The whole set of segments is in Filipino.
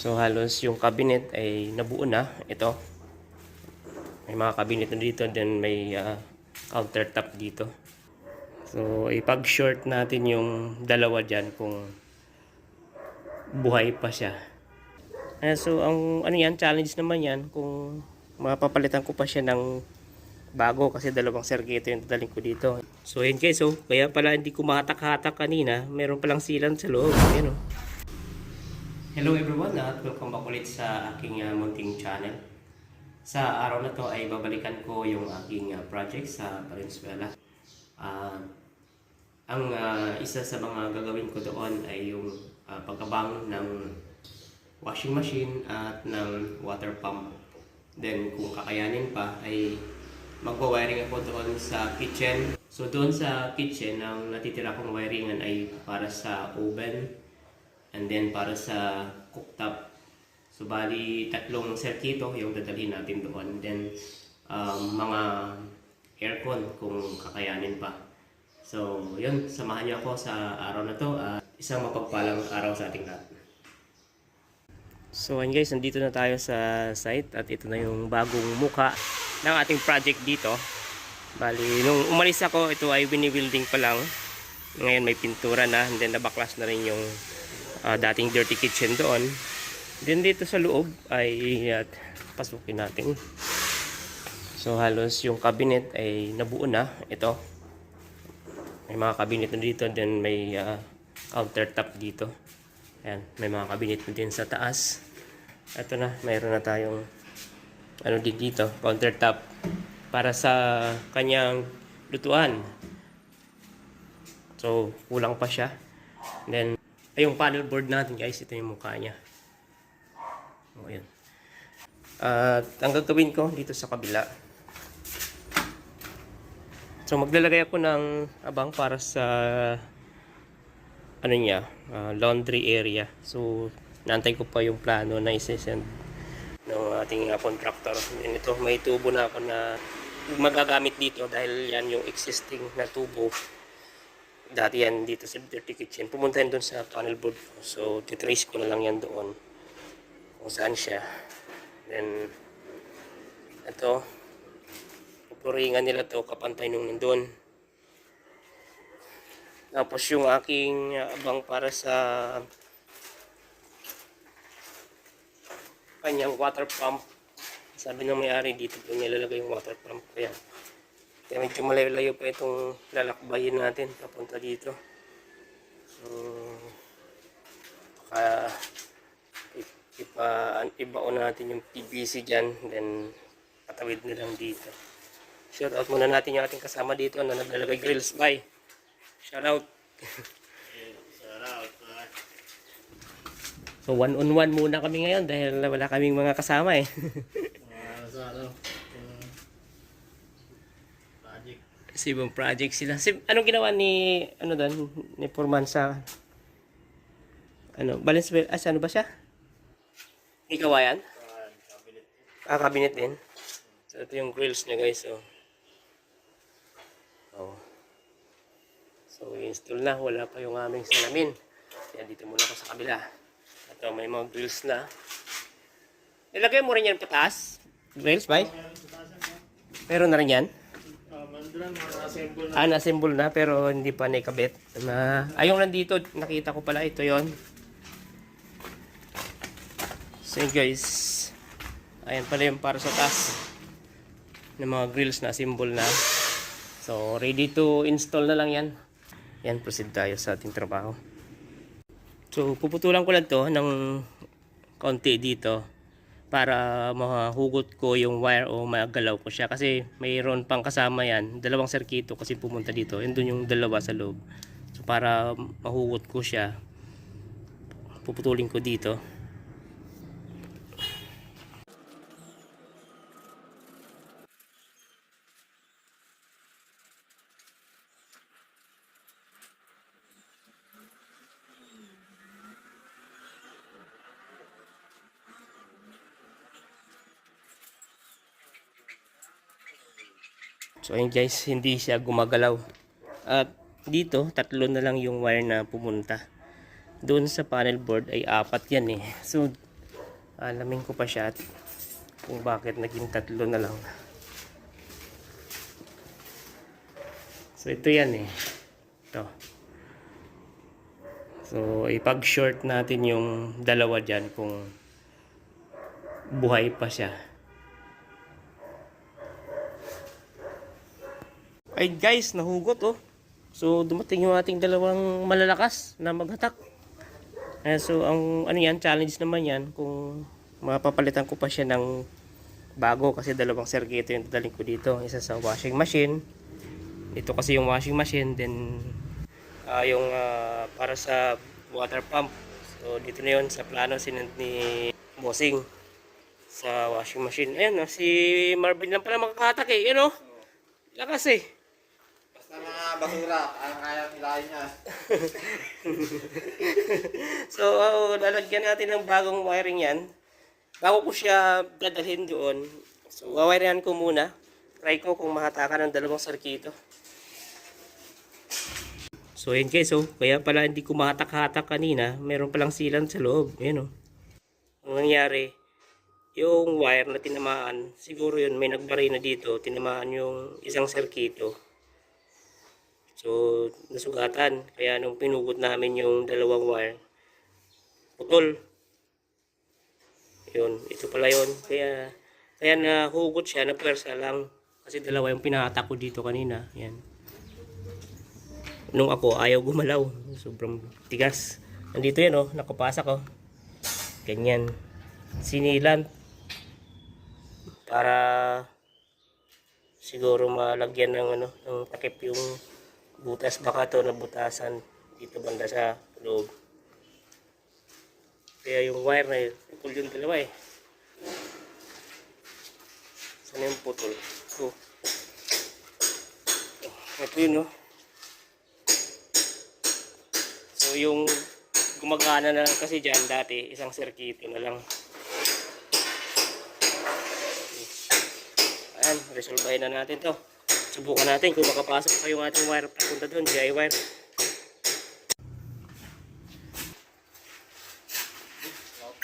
So halos yung cabinet ay nabuo na. Ito. May mga cabinet na dito. Then may ah, countertop dito. So ipag-short natin yung dalawa dyan kung buhay pa siya. Eh, so ang ano yan, challenge naman yan kung mapapalitan ko pa siya ng bago kasi dalawang sergeto yung dadaling ko dito. So yun guys, so kaya pala hindi ko mahatak-hatak kanina. Meron palang silan sa loob. Ayan oh. Hello everyone at welcome back ulit sa aking uh, munting channel. Sa araw na to ay babalikan ko yung aking uh, project sa Valenzuela. Ah, ang ah, isa sa mga gagawin ko doon ay yung uh, pagkabang ng washing machine at ng water pump. Then kung kakayanin pa ay magwa-wiring ako doon sa kitchen. So doon sa kitchen, ang natitira kong wiringan ay para sa oven and then para sa cooktop. So bali tatlong circuito yung dadalhin natin doon. Then um, mga aircon kung kakayanin pa. So yun, samahan niyo ako sa araw na to. at isang mapagpalang araw sa ating lahat. So ayun guys, nandito na tayo sa site at ito na yung bagong muka ng ating project dito. Bali, nung umalis ako, ito ay bini-building pa lang. Ngayon may pintura na and then nabaklas na rin yung ah, dating dirty kitchen doon. Then dito sa loob ay at pasukin natin. So halos yung cabinet ay nabuo na. Ito. May mga cabinet na dito. Then may ah, countertop dito. Ayan, may mga cabinet na din sa taas. Ito na, mayroon na tayong ano din dito, countertop para sa kanyang lutuan. So, kulang pa siya. Then, ay yung panel board natin guys, ito yung mukha niya. O, ayan. At ang gagawin ko dito sa kabila. So, maglalagay ako ng abang para sa ano niya, ah, laundry area. So, naantay ko pa yung plano na isesend ng ating ah, contractor. And ito, may tubo na ako na magagamit dito dahil yan yung existing na tubo. Dati yan dito sa dirty kitchen. Pumunta yan doon sa panel board ko. So, titrace ko na lang yan doon kung saan siya. Then, ito, pupuringan nila to kapantay nung nandun. Tapos yung aking uh, abang para sa kanyang water pump. Sabi ng may-ari dito po nilalagay yung water pump. Kaya, kaya medyo malayo-layo pa itong lalakbayin natin papunta dito. So, baka ipa, ibaon natin yung PVC dyan. Then, patawid na dito. Shout out muna natin yung ating kasama dito na naglalagay grills. Bye! Shout out! So one on one muna kami ngayon dahil wala kaming mga kasama eh. Ah, sa ano, yung Kasi ibang project sila. Si, anong ginawa ni ano doon ni Forman sa ano, Valenzuela, ah, sa ano ba siya? Ikawayan? Ah, cabinet. Din. So ito yung grills niya guys. So, oh. So install na, wala pa yung aming salamin. Kaya dito muna ako sa kabila. Ito may mga grills na. Nilagay mo rin yan pataas? Grills, bay? Sa? Meron na rin yan? Ah, na-assemble na pero hindi pa naikabit. Na, ayong nandito, nakita ko pala ito yon. So guys, ayan pala yung para sa taas ng mga grills na assemble na. So ready to install na lang yan. Yan, proceed tayo sa ating trabaho. So puputulan ko lang to ng konti dito para mahugot ko yung wire o magalaw ko siya. Kasi mayroon pang kasama yan. Dalawang serkito kasi pumunta dito. Yun dun yung dalawa sa loob. So para mahugot ko siya puputulin ko dito So ayun guys, hindi siya gumagalaw. At dito, tatlo na lang yung wire na pumunta. Doon sa panel board ay apat yan eh. So alamin ko pa siya at kung bakit naging tatlo na lang. So ito yan eh. Ito. So ipag-short natin yung dalawa dyan kung buhay pa siya. Ay guys, nahugot oh. So dumating yung ating dalawang malalakas na maghatak. Eh, so ang ano yan, challenge naman yan kung mapapalitan ko pa siya ng bago kasi dalawang serkito yung dadaling ko dito. Isa sa washing machine. Ito kasi yung washing machine then ah, yung ah, para sa water pump. So dito na yun sa plano sinend ni Bossing sa washing machine. Ayan, oh, si Marvin lang pala makakahatak eh. Yun oh. Lakas eh. Basura, ang kaya nilayan niya. So, oh, lalagyan natin ng bagong wiring yan. Bago ko siya dadalhin doon, so, wawiringan ko muna. Try ko kung mahatakan ng dalawang sarkito. So, yun guys, oh. Kaya pala hindi ko mahatak-hatak kanina. Meron palang silan sa loob. Ayan, oh. Ang nangyari, yung wire na tinamaan, siguro yun, may nagbari na dito, tinamaan yung isang serkito. So, nasugatan. Kaya nung pinugot namin yung dalawang wire, putol. Yun, ito pala yun. Kaya, kaya nahugot siya, na pwersa lang. Kasi dalawa yung pinahatak ko dito kanina. Yan. Nung ako, ayaw gumalaw. Sobrang tigas. Nandito yan, oh. Nakapasak, oh. Ganyan. Sinilan. Para siguro malagyan ng ano, ng takip yung butas baka to na butasan dito banda sa loob. Kaya yung wire na yun, putol yung dalawa eh. Sana yung putol? So, ito yun no. So yung gumagana na lang kasi dyan dati, isang serkito na lang. Ayan, resolvehin na natin to. Subukan natin kung makapasok pa yung ating wire papunta doon, GI wire.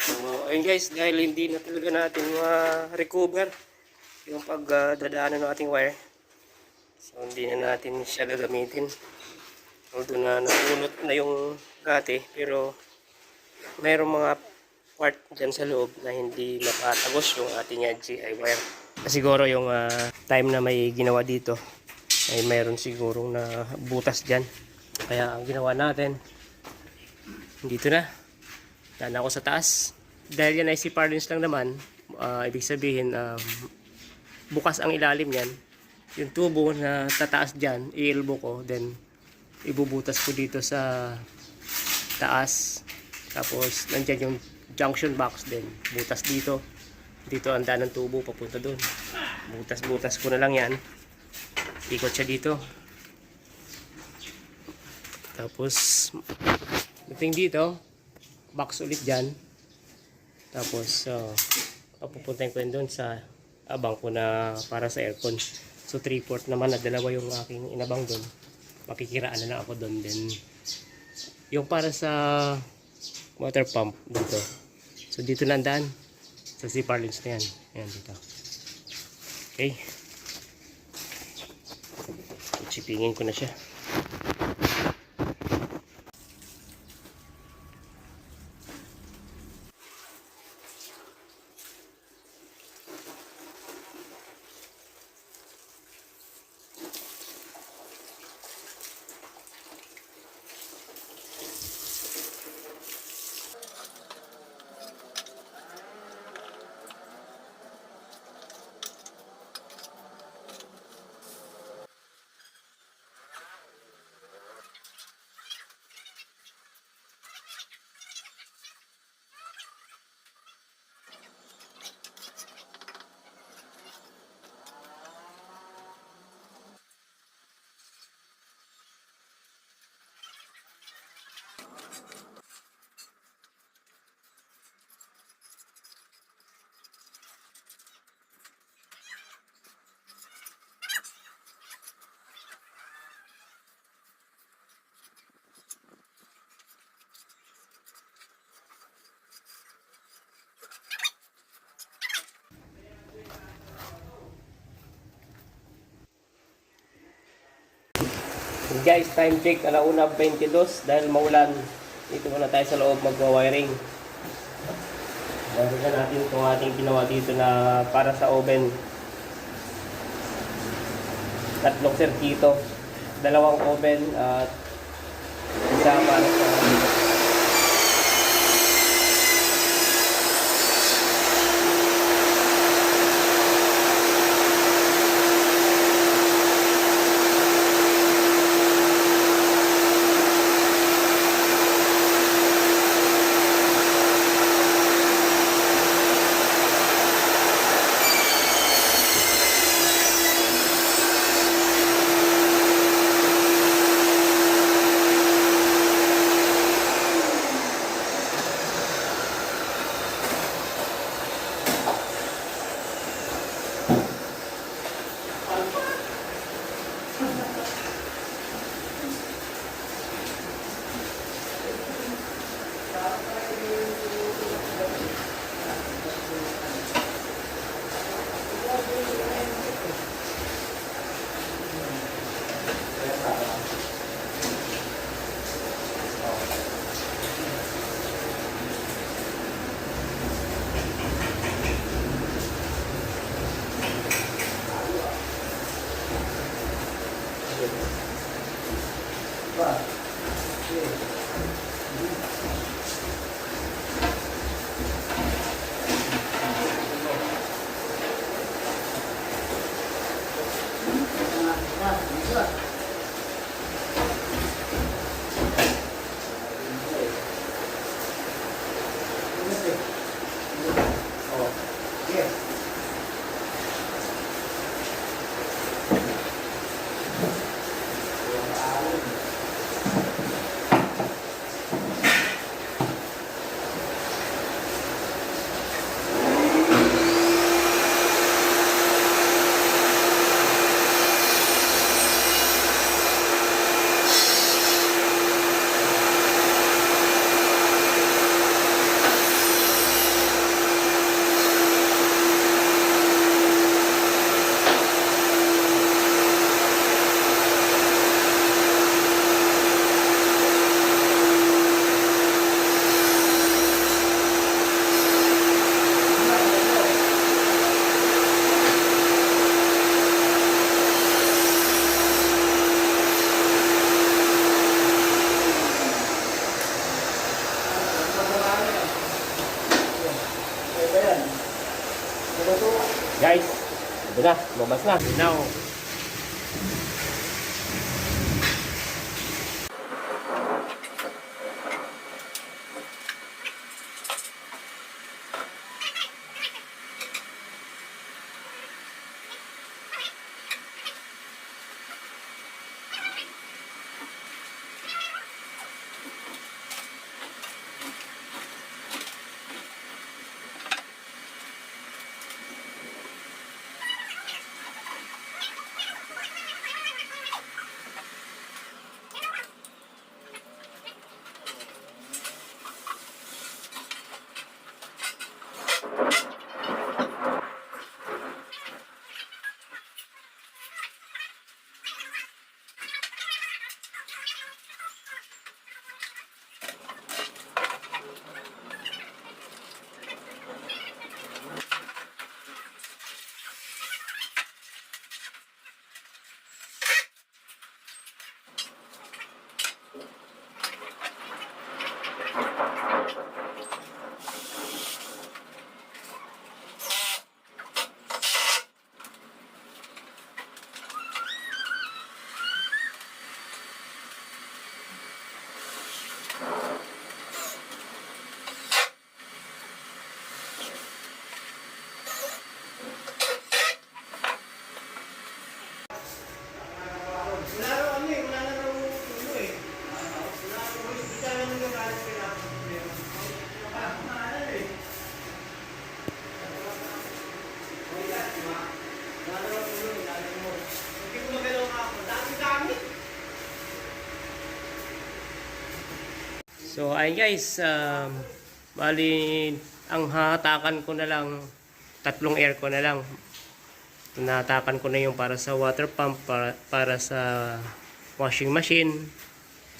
So, ayun guys, dahil hindi na talaga natin ma-recover yung pagdadaanan ng ating wire. So, hindi na natin siya gagamitin. Although na napunot na yung dati, pero mayroong mga part dyan sa loob na hindi mapatagos yung ating GI wire. Siguro yung ah, time na may ginawa dito ay mayroon sigurong na butas dyan. Kaya ang ginawa natin, dito na. Daan ako sa taas. Dahil yan ay si Parlins lang naman, ah, ibig sabihin, um, bukas ang ilalim yan. Yung tubo na tataas dyan, iilbo ko, then ibubutas ko dito sa taas. Tapos, nandyan yung junction box din. Butas dito. Dito ang daan ng tubo papunta doon. Butas-butas ko na lang yan. Ikot siya dito. Tapos, dating dito, box ulit dyan. Tapos, uh, papupuntahin ko yun doon sa abang ko na para sa aircon. So, 3-4 naman na dalawa yung aking inabang doon. Makikiraan na lang ako doon. Then, yung para sa water pump dito. So, dito na daan. Sa si Parlins na yan. Ayan, dito. Okay. Chipingin ko na siya. Guys, time check, alauna 22 dahil maulan. Dito muna tayo sa loob magwa-wiring. Wiring na natin itong ating ginawa dito na para sa oven. Tatlong serkito. Dalawang oven at isa para sa na, lumabas na. Now, So, ayun guys, um, bali, ang hahatakan ko na lang, tatlong air ko na lang. Nahatakan ko na yung para sa water pump, para, para sa washing machine.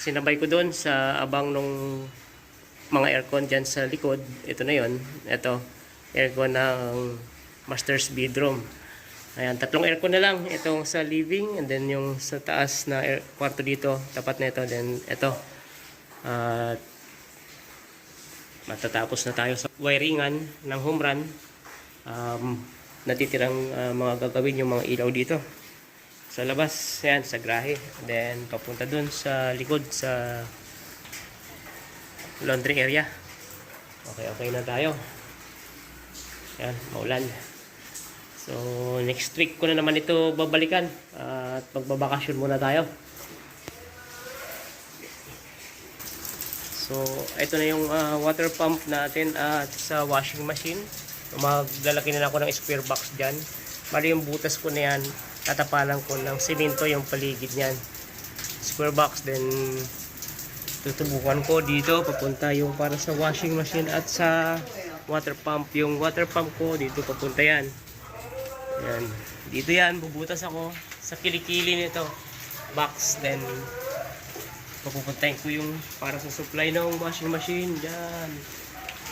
Sinabay ko doon sa abang nung mga aircon dyan sa likod. Ito na yon Ito, aircon ng master's bedroom. Ayan, tatlong aircon na lang. Itong sa living and then yung sa taas na air, kwarto dito, tapat na ito. Then ito, at matatapos na tayo sa wiringan ng home run. Um, natitirang ah, mga gagawin yung mga ilaw dito. Sa labas, yan, sa grahe. Then, papunta dun sa likod, sa laundry area. Okay, okay na tayo. Yan, maulan. So, next week ko na naman ito babalikan. at magbabakasyon muna tayo. So, ito na yung ah, water pump natin at sa washing machine. Maglalaki na ako ng square box dyan. Mali yung butas ko na yan. Tatapalan ko ng simento yung paligid niyan. Square box. Then, tutubukan ko dito. Papunta yung para sa washing machine at sa water pump. Yung water pump ko dito papunta yan. Yan. Dito yan. Bubutas ako sa kilikili nito. Box. Then, papupuntahin ko yung para sa supply ng washing machine. Dyan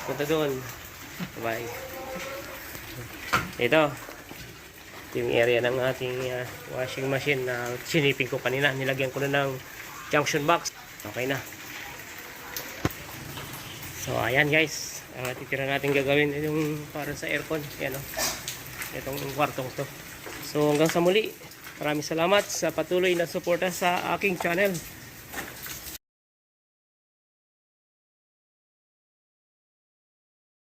punta doon. Bye ito. Yung area ng ating uh, washing machine na siniping ko kanina. Nilagyan ko na ng junction box. Okay na. So ayan guys. Ang titira natin gagawin yung para sa aircon. Yan o itong kwartong to. So hanggang sa muli. Maraming salamat sa patuloy na suporta sa aking channel